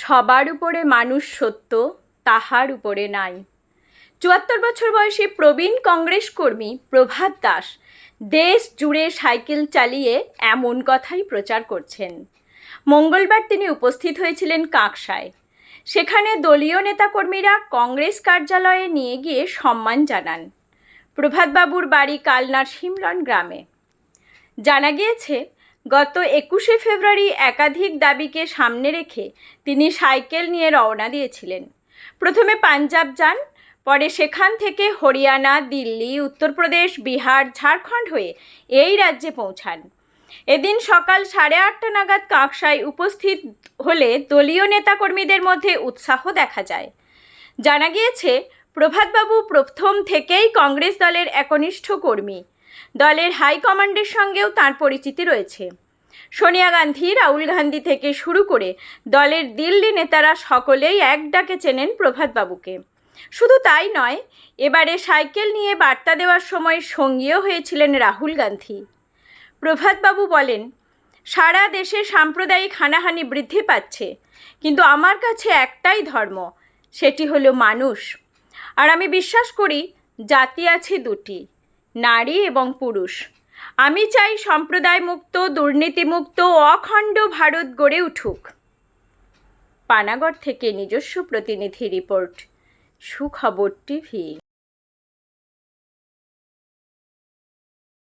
সবার উপরে মানুষ সত্য, তাহার উপরে নাই। চুয়াত্তর বছর বয়সী প্রবীণ কংগ্রেস কর্মী প্রভাত দাস দেশ জুড়ে সাইকেল চালিয়ে এমন কথাই প্রচার করছেন। মঙ্গলবার তিনি উপস্থিত হয়েছিলেন কাঁকসায়। সেখানে দলীয় নেতাকর্মীরা কংগ্রেস কার্যালয়ে নিয়ে গিয়ে সম্মান জানান। প্রভাতবাবুর বাড়ি কালনার সিমলন গ্রামে। জানা গিয়েছে গত একুশে ফেব্রুয়ারি একাধিক দাবিকে সামনে রেখে তিনি সাইকেল নিয়ে রওনা দিয়েছিলেন। প্রথমে পাঞ্জাব যান, পরে সেখান থেকে হরিয়ানা, দিল্লি, উত্তরপ্রদেশ, বিহার, ঝাড়খণ্ড হয়ে এই রাজ্যে পৌঁছান। এদিন সকাল সাড়ে আটটা নাগাদ কাঁকসায় উপস্থিত হলে দলীয় নেতাকর্মীদের মধ্যে উৎসাহ দেখা যায়। জানা গিয়েছে, প্রভাতবাবু প্রথম থেকেই কংগ্রেস দলের একনিষ্ঠ কর্মী। দলের হাইকমান্ডের সঙ্গেও তার পরিচিতি রয়েছে। সোনিয়া গান্ধী, রাহুল গান্ধী থেকে শুরু করে দলের দিল্লি নেতারা সকলেই এক ডাকে চেনেন প্রভাতবাবুকে। শুধু তাই নয়, এবারে সাইকেল নিয়ে বার্তা দেওয়ার সময় সঙ্গীও হয়েছিলেন রাহুল গান্ধী। প্রভাতবাবু বলেন, সারা দেশে সাম্প্রদায়িক হানাহানি বৃদ্ধি পাচ্ছে, কিন্তু আমার কাছে একটাই ধর্ম, সেটি হলো মানুষ। আর আমি বিশ্বাস করি জাতি আছে দুটি। নারী এবং পুরুষ। আমি চাই সম্প্রদায়মুক্ত, দুর্নীতিমুক্ত অখণ্ড ভারত গড়ে উঠুক। পানাগড় থেকে নিজস্ব প্রতিনিধি রিপোর্ট, সুখবর টিভি।